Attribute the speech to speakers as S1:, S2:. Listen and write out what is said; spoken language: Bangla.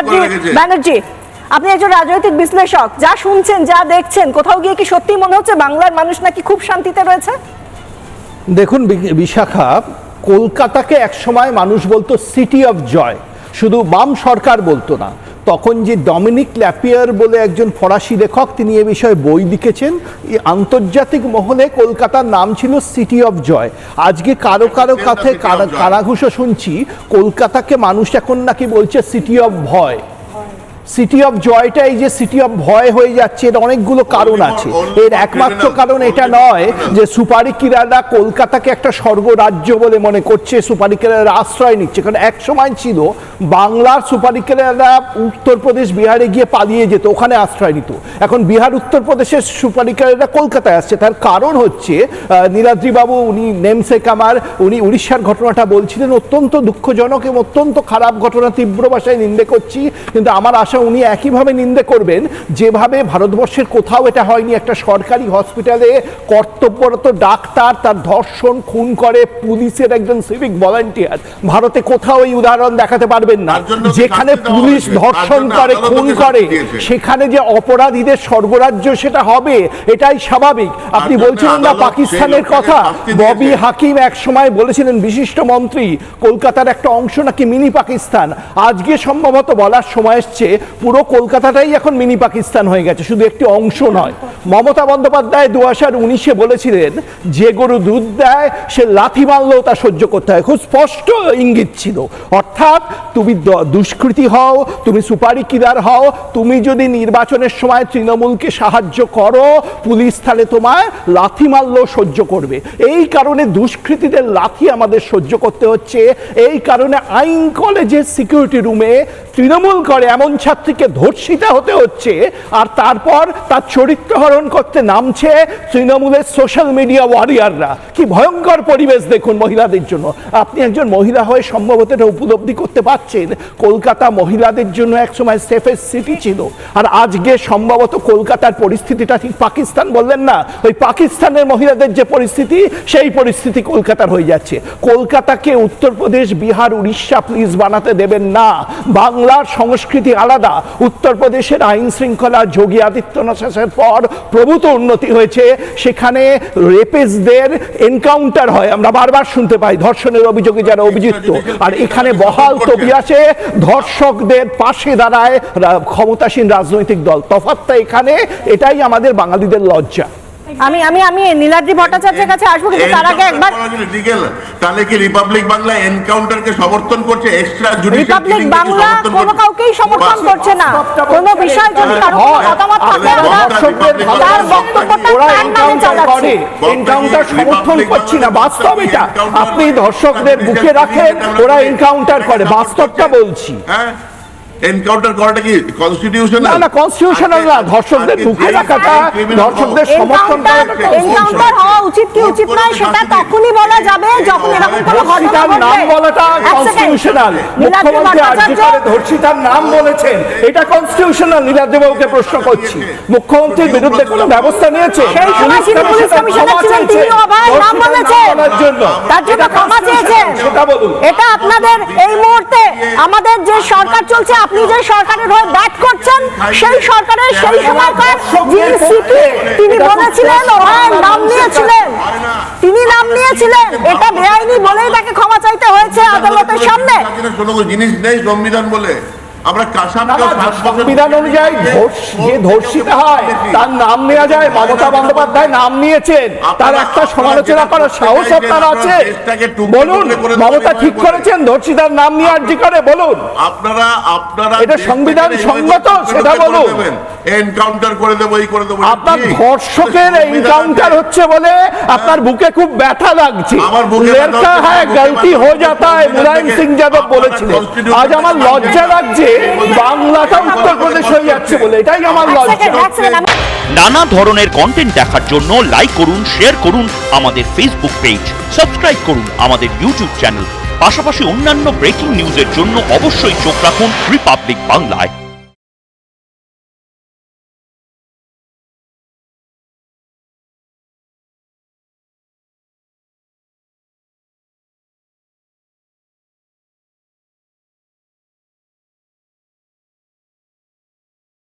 S1: ব্যানার্জি আপনি একজন রাজনৈতিক বিশ্লেষক যা শুনছেন যা দেখছেন কোথাও গিয়ে কি সত্যি মনে হচ্ছে বাংলার মানুষ নাকি খুব শান্তিতে রয়েছে?
S2: দেখুন বি- বিশাখা কলকাতাকে একসময় মানুষ বলতো সিটি অফ জয় শুধু বাম সরকার বলতো না। তখন যে ডমিনিক ল্যাপিয়ার বলে একজন ফরাসি লেখক তিনি এ বিষয়ে বই লিখেছেন। এই আন্তর্জাতিক মহলে কলকাতার নাম ছিল সিটি অফ জয়। আজকে কারও কারও কাছে কারাঘুষো শুনছি কলকাতাকে মানুষ এখন নাকি বলছে সিটি অফ ভয়। সিটি অফ জয়টা এই যে সিটি অফ ভয় হয়ে যাচ্ছে এর অনেকগুলো কারণ আছে। এর একমাত্র কারণ এটা নয় যে সুপারি কিরারা কলকাতাকে একটা স্বর্গরাজ্য বলে মনে করছে সুপারি কিরারা আশ্রয় নিচ্ছে। কারণ এক সময় ছিল বাংলার সুপারি কিরারা উত্তরপ্রদেশ বিহারে গিয়ে পালিয়ে যেত ওখানে আশ্রয় নিত। এখন বিহার উত্তরপ্রদেশের সুপারি কিরারা কলকাতায় আসছে। তার কারণ হচ্ছে নীলাদ্রিবাবু উনি নেমসেক আমার উনি উড়িষ্যার ঘটনাটা বলছিলেন অত্যন্ত দুঃখজনক এবং অত্যন্ত খারাপ ঘটনা তীব্র ভাষায় নিন্দে করছি কিন্তু আমার আশা উনি একইভাবে নিন্দে করবেন যেভাবে ভারতবর্ষের কোথাও এটা হয়নি একটা সরকারি হসপিটালে কর্তব্যরত ডাক্তার তার ধর্ষণ খুন করে পুলিশের একজন সিভিক ভলান্টিয়ার ভারতে কোথাও এই উদাহরণ দেখাতে পারবেন না। যেখানে পুলিশ ধর্ষণ করে খুন করে সেখানে যে অপরাধীদের স্বর্গরাজ্য সেটা হবে এটাই স্বাভাবিক। আপনি বলছিলেন না পাকিস্তানের কথা? ববি হাকিম এক সময় বলেছিলেন বিশিষ্ট মন্ত্রী কলকাতার একটা অংশ নাকি মিনি পাকিস্তান। আজকে সম্ভবত বলার সময় এসছে পুরো কলকাতাটাই এখন মিনি পাকিস্তান হয়ে গেছে শুধু একটি অংশ নয়। মমতা বন্দ্যোপাধ্যায় দু হাজার উনিশে বলেছিলেন, যে গরু দুধ দেয়, সে লাথি মারলেও তা সহ্য করতে হয়। খুব স্পষ্ট ইঙ্গিত ছিল। অর্থাৎ, তুমি দুষ্কৃতী হও, তুমি সুপারি কিলার হও, তুমি যদি নির্বাচনের সময় তৃণমূলকে সাহায্য করো, পুলিশ তাহলে তোমায় লাথি মারলেও সহ্য করবে। এই কারণে দুষ্কৃতীদের লাথি আমাদের সহ্য করতে হচ্ছে। এই কারণে আইন কলেজের সিকিউরিটি রুমে তৃণমূল করে এমন ছাত্রীকে ধর্ষিতা হতে হচ্ছে, আর তারপর তার চরিত্র হরণ করতে নামছে তৃণমূলের সোশ্যাল মিডিয়া ওয়ারিয়াররা কি ভয়ঙ্কর পরিবেশ দেখুন মহিলাদের জন্য। আপনি একজন মহিলা হয়ে সম্ভবত এটা উপলব্ধি করতে পারছেন। কলকাতা মহিলাদের জন্য একসময় সেফেস্ট সিটি ছিল। আর আজকে সম্ভবত কলকাতার পরিস্থিতিটা ঠিক পাকিস্তান বললেন না। ওই পাকিস্তানের মহিলাদের যে পরিস্থিতি, সেই পরিস্থিতি কলকাতার হয়ে যাচ্ছে। কলকাতাকে উত্তরপ্রদেশ, বিহার, উড়িষ্যা প্লিজ বানাতে দেবেন না। বাংলার সংস্কৃতি আলাদা। উত্তরপ্রদেশের আইন শৃঙ্খলা যোগী আদিত্যনাথের পর প্রভূত উন্নতি হয়েছে। সেখানে রেপেসদের এনকাউন্টার হয়। আমরা বারবার শুনতে পাই ধর্ষণের অভিযোগে যারা অভিযুক্ত। আর এখানে বহাল তবি আছে ধর্ষকদের পাশে দাঁড়ায় ক্ষমতাসীন রাজনৈতিক দল। তফাৎটা এখানে এটাই আমাদের বাঙালিদের লজ্জা।
S1: আমি আমি আমি নীলাদ্রি ভট্টাচার্যের কাছে আসব কিন্তু তার আগে একবার
S3: তাহলে কি রিপাবলিক বাংলা এনকাউন্টারকে সমর্থন করছে এক্সট্রা জুডিশিয়াল
S1: রিপাবলিক বাংলা কোনো কাউকেই সমর্থন করছে না কোনো বিষয় যদি কারও মতামত থাকে
S3: দর্শকদের
S1: তার বক্তব্যটা তার নামে চালাচ্ছে
S2: এনকাউন্টার সমর্থন করছি না বাস্তব এটা আপনি ধর্ষকদের বুকে রাখেন ওরা এনকাউন্টার করে বাস্তবটা বলছি
S3: হ্যাঁ এনকাউন্টার করাটা কি কনস্টিটিউশনাল
S2: না না কনস্টিটিউশনাল না। ধর্ষকদের বুকে রাখাটা ধর্ষকদের সমর্থন
S1: এনকাউন্টার হওয়া উচিত কি উচিত নয় সেটা তখনই বলা যাবে যখন এরকম কোনো ঘটনা
S2: নাম বলাটা কনস্টিটিউশনাল মুখ্যমন্ত্রী আজকে করে ধর্ষিতার নাম বলেছেন এটা কনস্টিটিউশনাল নীলাদ্রিবাবুকে প্রশ্ন করছি। মুখ্যমন্ত্রীর বিরুদ্ধে কোনো ব্যবস্থা নিয়েছে?
S1: সেই সময় তিনি পুলিশ কমিশনার ছিলেন তিনিও আবার নাম বলেছেন।
S2: জন্য।
S1: তার জন্য ক্ষমা এটা আপনাদের এই মুহূর্তে আমাদের যে সরকার চলছে আপনি যে সরকারের হয়ে ব্যাট করছেন সেই সরকারের সেই সময়কার যিনি সিপি তিনি বলেছিলেন ওনার নাম নিয়েছিলেন। তিনি নাম নিয়েছিলেন। এটা বেআইনি বলেই তাকে ক্ষমা চাইতে হয়েছে আদালতের সামনে।
S3: কোনো জিনিস নেই সংবিধান বলে। আমরা
S2: সংবিধান অনুযায়ী ধর্ষ- যে ধর্ষিত হয় তার নাম নেওয়া যায় মমতা বন্দ্যোপাধ্যায় নাম নিয়েছেন। তার একটা সমালোচনা করার সাহস আপনার আছে। বলুন মমতা ঠিক করেছেন ধর্ষিতার নাম নিয়ে আর্জি করে বলুন।
S3: আপনারা আপনারা
S2: এটা সংবিধান সেটা বলুন।
S3: এনকাউন্টার করে দেবো এই করে দেবো
S2: আপনার। ধর্ষকের এনকাউন্টার হচ্ছে বলে আপনার বুকে খুব ব্যথা লাগছে।
S3: আমার বুকে ব্যথা
S2: হ্যাঁ
S3: বুকে
S2: গলতি
S3: ব্যথা
S2: হো
S3: হচ্ছে,
S2: যাতা है যাদব
S3: আপনারা
S2: বলেছিলেন। আজ আমার লজ্জা লাগছে। বাংলাটা উত্তরপ্রদেশ হয়ে যাচ্ছে বলে এটাই আমার লজ্জা।
S1: এক সেকেন্ড আমি
S4: নানা ধরনের কন্টেন্ট দেখার জন্য লাইক করুন শেয়ার করুন আমাদের ফেসবুক পেজ সাবস্ক্রাইব করুন আমাদের ইউটিউব চ্যানেল পাশাপাশি অন্যান্য ব্রেকিং নিউজের জন্য অবশ্যই চোখ রাখুন রিপাবলিক বাংলায়